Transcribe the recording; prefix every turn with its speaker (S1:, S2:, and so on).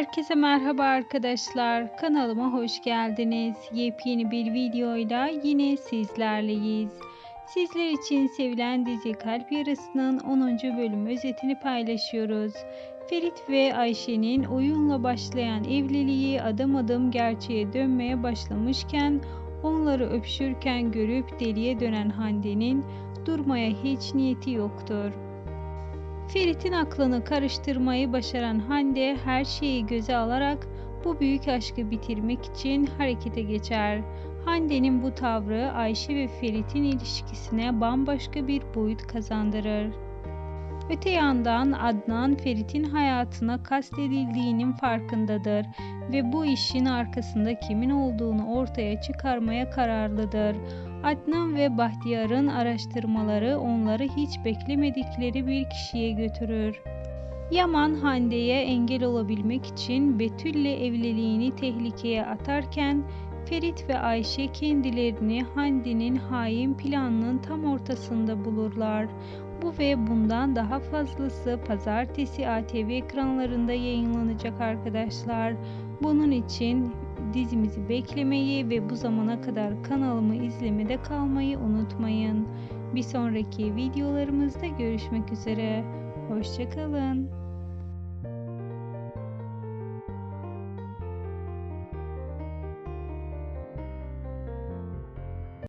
S1: Herkese merhaba arkadaşlar. Kanalıma hoş geldiniz. Yepyeni bir videoyla yine sizlerleyiz. Sizler için sevilen dizi Kalp Yarası'nın 10. bölüm özetini paylaşıyoruz. Ferit ve Ayşe'nin oyunla başlayan evliliği adım adım gerçeğe dönmeye başlamışken onları öpüşürken görüp deliye dönen Hande'nin durmaya hiç niyeti yoktur. Ferit'in aklını karıştırmayı başaran Hande her şeyi göze alarak bu büyük aşkı bitirmek için harekete geçer. Hande'nin bu tavrı Ayşe ve Ferit'in ilişkisine bambaşka bir boyut kazandırır. Öte yandan Adnan Ferit'in hayatına kastedildiğinin farkındadır ve bu işin arkasında kimin olduğunu ortaya çıkarmaya kararlıdır. Adnan ve Bahtiyar'ın araştırmaları onları hiç beklemedikleri bir kişiye götürür. Yaman Hande'ye engel olabilmek için Betül'le evliliğini tehlikeye atarken Ferit ve Ayşe kendilerini Hande'nin hain planının tam ortasında bulurlar. Bu ve bundan daha fazlası pazartesi ATV ekranlarında yayınlanacak arkadaşlar. Bunun için dizimizi beklemeyi ve bu zamana kadar kanalımı izlemede kalmayı unutmayın. Bir sonraki videolarımızda görüşmek üzere. Hoşçakalın.